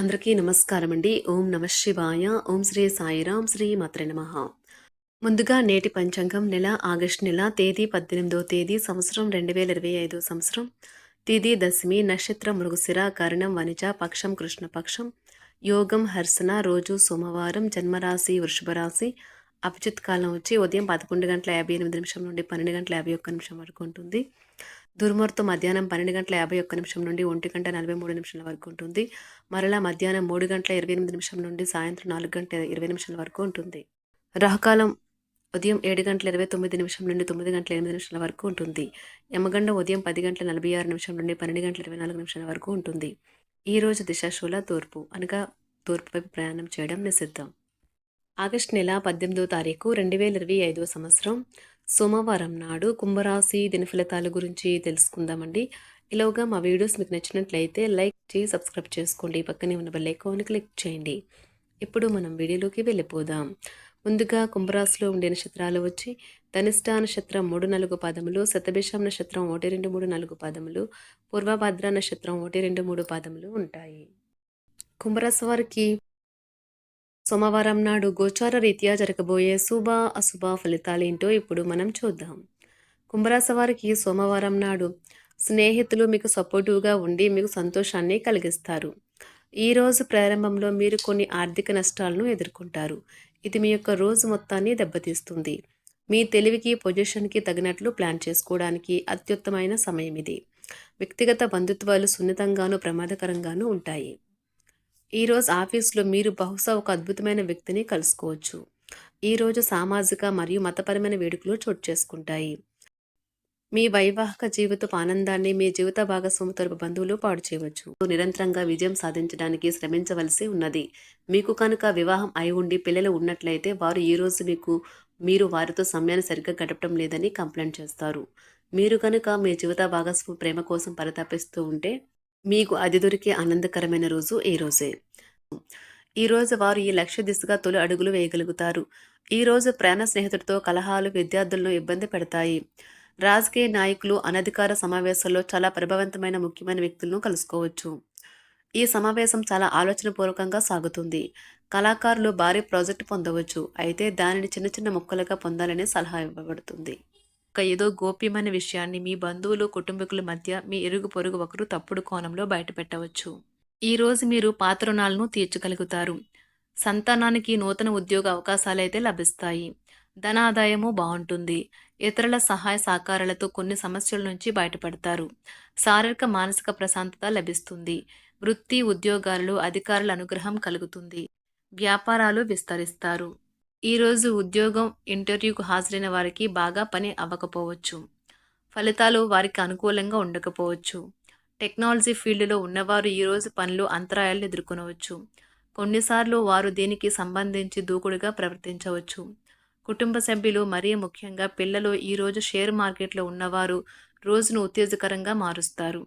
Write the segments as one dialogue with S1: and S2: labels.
S1: అందరికీ నమస్కారం అండి ఓం నమ శివాయ. ఓం శ్రీ సాయిరాం శ్రీ మాత్ర నమ. ముందుగా నేటి పంచాంగం నెల ఆగస్టు నెల తేదీ పద్దెనిమిదో తేదీ సంవత్సరం రెండు వేల ఇరవై ఐదో సంవత్సరం. తిది దశమి నక్షత్రం మృగశిర కరణం వనిజ పక్షం కృష్ణపక్షం యోగం హర్సన రోజు సోమవారం జన్మరాశి వృషభ రాశి. అభిజిత్ కాలం వచ్చి ఉదయం పదకొండు గంటల యాభై ఎనిమిది నిమిషం నుండి పన్నెండు గంటల యాభై ఒక్క నిమిషం వరకు ఉంటుంది. దుర్ముహూర్తం మధ్యాహ్నం పన్నెండు గంటల యాభై ఒక్క నిమిషం నుండి ఒంటి గంట నలభై మూడు నిమిషాల వరకు ఉంటుంది. మరలా మధ్యాహ్నం మూడు గంటల ఇరవై ఎనిమిది నిమిషం నుండి సాయంత్రం నాలుగు గంటల ఇరవై నిమిషాల వరకు ఉంటుంది. రాహుకాలం ఉదయం ఏడు గంటల ఇరవై తొమ్మిది నిమిషం నుండి తొమ్మిది గంటల ఎనిమిది నిమిషాల వరకు ఉంటుంది. యమగండ ఉదయం పది గంటల నలభై ఆరు నిమిషం నుండి పన్నెండు గంటల ఇరవై నాలుగు నిమిషాల వరకు ఉంటుంది. ఈ రోజు దిశాశూల తూర్పు అనగా తూర్పు వైపు ప్రయాణం చేయడం నిషిద్ధం. ఆగస్టు నెల పద్దెనిమిదో తారీఖు రెండు వేల ఇరవై ఐదో సంవత్సరం. సోమవారం నాడు కుంభరాశి దినఫలితాల గురించి తెలుసుకుందామండి. ఇలాగా మా వీడియోస్ మీకు నచ్చినట్లయితే లైక్ చేసి సబ్స్క్రైబ్ చేసుకోండి. పక్కనే ఉన్న బెల్ ఐకాన్ క్లిక్ చేయండి. ఇప్పుడు మనం వీడియోలోకి వెళ్ళిపోదాం. ముందుగా కుంభరాశిలో ఉండే నక్షత్రాలు వచ్చి ధనిష్ట నక్షత్రం మూడు నాలుగు పాదములు శతభిషం నక్షత్రం ఒకటి రెండు మూడు నాలుగు పాదములు పూర్వభద్ర నక్షత్రం ఒకటి రెండు మూడు పాదములు ఉంటాయి. కుంభరాశి వారికి సోమవారం నాడు గోచార రీత్యా జరగబోయే శుభ అశుభ ఫలితాలేంటో ఇప్పుడు మనం చూద్దాం. కుంభరాశి వారికి సోమవారం నాడు స్నేహితులు మీకు సపోర్టివ్గా ఉండి మీకు సంతోషాన్ని కలిగిస్తారు. ఈ రోజు ప్రారంభంలో మీరు కొన్ని ఆర్థిక నష్టాలను ఎదుర్కొంటారు. ఇది మీ యొక్క రోజు మొత్తాన్ని దెబ్బతీస్తుంది. మీ తెలివికి పొజిషన్కి తగినట్లు ప్లాన్ చేసుకోవడానికి అత్యుత్తమైన సమయం ఇది. వ్యక్తిగత బంధుత్వాలు సున్నితంగానూ ప్రమాదకరంగానూ ఉంటాయి. ఈరోజు ఆఫీస్లో మీరు బహుశా ఒక అద్భుతమైన వ్యక్తిని కలుసుకోవచ్చు. ఈరోజు సామాజిక మరియు మతపరమైన వేడుకలు చోటు చేసుకుంటాయి. మీ వైవాహిక జీవితపు ఆనందాన్ని మీ జీవిత భాగస్వామి తరపు బంధువులు పాడు చేయవచ్చు. నిరంతరంగా విజయం సాధించడానికి శ్రమించవలసి ఉన్నది. మీకు కనుక వివాహం అయి ఉండి పిల్లలు ఉన్నట్లయితే వారు ఈ రోజు మీకు మీరు వారితో సమయాన్ని సరిగ్గా గడపడం లేదని కంప్లైంట్ చేస్తారు. మీరు కనుక మీ జీవిత భాగస్వామి ప్రేమ కోసం పరితపిస్తూ ఉంటే మీకు అది దొరికే ఆనందకరమైన రోజు ఈ రోజే. ఈరోజు వారు ఈ లక్ష్య దిశగా తొలి అడుగులు వేయగలుగుతారు. ఈరోజు ప్రాణ స్నేహితుడితో కలహాలు విద్యార్థులను ఇబ్బంది పెడతాయి. రాజకీయ నాయకులు అనధికార సమావేశాల్లో చాలా ప్రభావవంతమైన ముఖ్యమైన వ్యక్తులను కలుసుకోవచ్చు. ఈ సమావేశం చాలా ఆలోచనపూర్వకంగా సాగుతుంది. కళాకారులు భారీ ప్రాజెక్టు పొందవచ్చు. అయితే దానిని చిన్న చిన్న ముక్కలుగా పొందాలని సలహా ఇవ్వబడుతుంది. ఒక ఏదో గోప్యమైన విషయాన్ని మీ బంధువులు కుటుంబీకుల మధ్య మీ ఇరుగు పొరుగు ఒకరు తప్పుడు కోణంలో బయటపెట్టవచ్చు. ఈరోజు మీరు పాత రుణాలను తీర్చగలుగుతారు. సంతానానికి నూతన ఉద్యోగ అవకాశాలైతే లభిస్తాయి. ధనాదాయము బాగుంటుంది. ఇతరుల సహాయ సహకారాలతో కొన్ని సమస్యల నుంచి బయటపడతారు. శారీరక మానసిక ప్రశాంతత లభిస్తుంది. వృత్తి ఉద్యోగాలలో అధికారుల అనుగ్రహం కలుగుతుంది. వ్యాపారాలు విస్తరిస్తారు. ఈరోజు ఉద్యోగం ఇంటర్వ్యూకు హాజరైన వారికి బాగా పని అవ్వకపోవచ్చు. ఫలితాలు వారికి అనుకూలంగా ఉండకపోవచ్చు. టెక్నాలజీ ఫీల్డ్లో ఉన్నవారు ఈరోజు పనులు అంతరాయాలను ఎదుర్కొనవచ్చు. కొన్నిసార్లు వారు దీనికి సంబంధించి దూకుడుగా ప్రవర్తించవచ్చు. కుటుంబ సభ్యులు మరీ ముఖ్యంగా పిల్లలు ఈరోజు షేర్ మార్కెట్లో ఉన్నవారు రోజును ఉత్తేజకరంగా మారుస్తారు.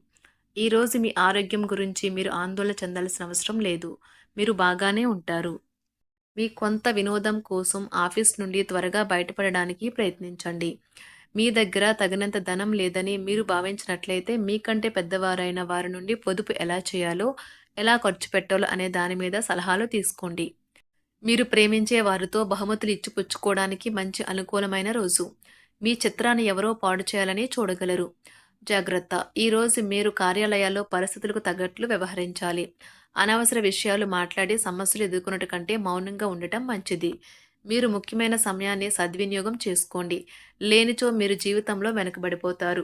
S1: ఈరోజు మీ ఆరోగ్యం గురించి మీరు ఆందోళన చెందాల్సిన అవసరం లేదు. మీరు బాగానే ఉంటారు. మీ కొంత వినోదం కోసం ఆఫీస్ నుండి త్వరగా బయటపడడానికి ప్రయత్నించండి. మీ దగ్గర తగినంత ధనం లేదని మీరు భావించినట్లయితే మీకంటే పెద్దవారైన వారి నుండి పొదుపు ఎలా చేయాలో ఎలా ఖర్చు పెట్టాలో అనే దాని మీద సలహాలు తీసుకోండి. మీరు ప్రేమించే వారితో బహుమతులు ఇచ్చిపుచ్చుకోవడానికి మంచి అనుకూలమైన రోజు. మీ చిత్రాన్ని ఎవరో పాడు చేయాలని చూడగలరు. జాగ్రత్త. ఈరోజు మీరు కార్యాలయాల్లో పరిస్థితులకు తగ్గట్లు వ్యవహరించాలి. అనవసర విషయాలు మాట్లాడి సమస్యలు ఎదుర్కొనట కంటే మౌనంగా ఉండటం మంచిది. మీరు ముఖ్యమైన సమయాన్ని సద్వినియోగం చేసుకోండి. లేనిచో మీరు జీవితంలో వెనకబడిపోతారు.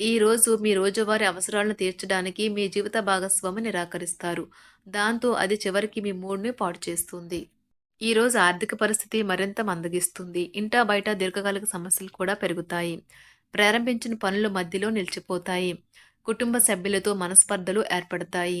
S1: ఈ రోజు మీ రోజువారీ అవసరాలను తీర్చడానికి మీ జీవిత భాగస్వామి నిరాకరిస్తారు. దాంతో అది చివరికి మీ మూడ్ని పాడు చేస్తుంది. ఈరోజు ఆర్థిక పరిస్థితి మరింత మందగిస్తుంది. ఇంటా బయట దీర్ఘకాలిక సమస్యలు కూడా పెరుగుతాయి. ప్రారంభించిన పనులు మధ్యలో నిలిచిపోతాయి. కుటుంబ సభ్యులతో మనస్పర్ధలు ఏర్పడతాయి.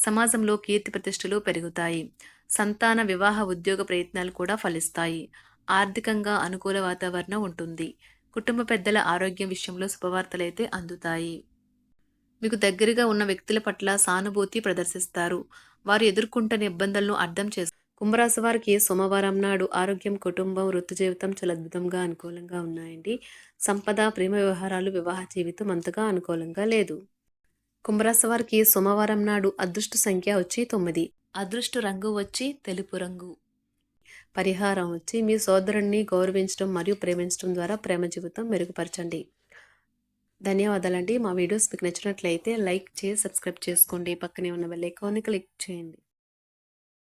S1: సమాజంలో కీర్తి ప్రతిష్టలు పెరుగుతాయి. సంతాన వివాహ ఉద్యోగ ప్రయత్నాలు కూడా ఫలిస్తాయి. ఆర్థికంగా అనుకూల వాతావరణం ఉంటుంది. కుటుంబ పెద్దల ఆరోగ్యం విషయంలో శుభవార్తలైతే అందుతాయి. మీకు దగ్గరగా ఉన్న వ్యక్తుల పట్ల సానుభూతి ప్రదర్శిస్తారు. వారు ఎదుర్కొంటున్న ఇబ్బందులను అర్థం చేస్తారు కుంభరాశి వారికి సోమవారం నాడు ఆరోగ్యం కుటుంబం వృత్తి జీవితం చాలా అద్భుతంగా అనుకూలంగా ఉన్నాయండి. సంపద ప్రేమ వ్యవహారాలు వివాహ జీవితం అంతగా అనుకూలంగా లేదు. కుంభరాశి వారికి సోమవారం నాడు అదృష్ట సంఖ్య వచ్చి తొమ్మిది. అదృష్ట రంగు వచ్చి తెలుపు రంగు. పరిహారం వచ్చి మీ సోదరుణ్ణి గౌరవించడం మరియు ప్రేమించడం ద్వారా ప్రేమ జీవితం మెరుగుపరచండి. ధన్యవాదాలండి. మా వీడియోస్ మీకు నచ్చినట్లయితే లైక్ చేసి సబ్స్క్రైబ్ చేసుకోండి. పక్కనే ఉన్న బెల్ ఐకాన్ని క్లిక్ చేయండి.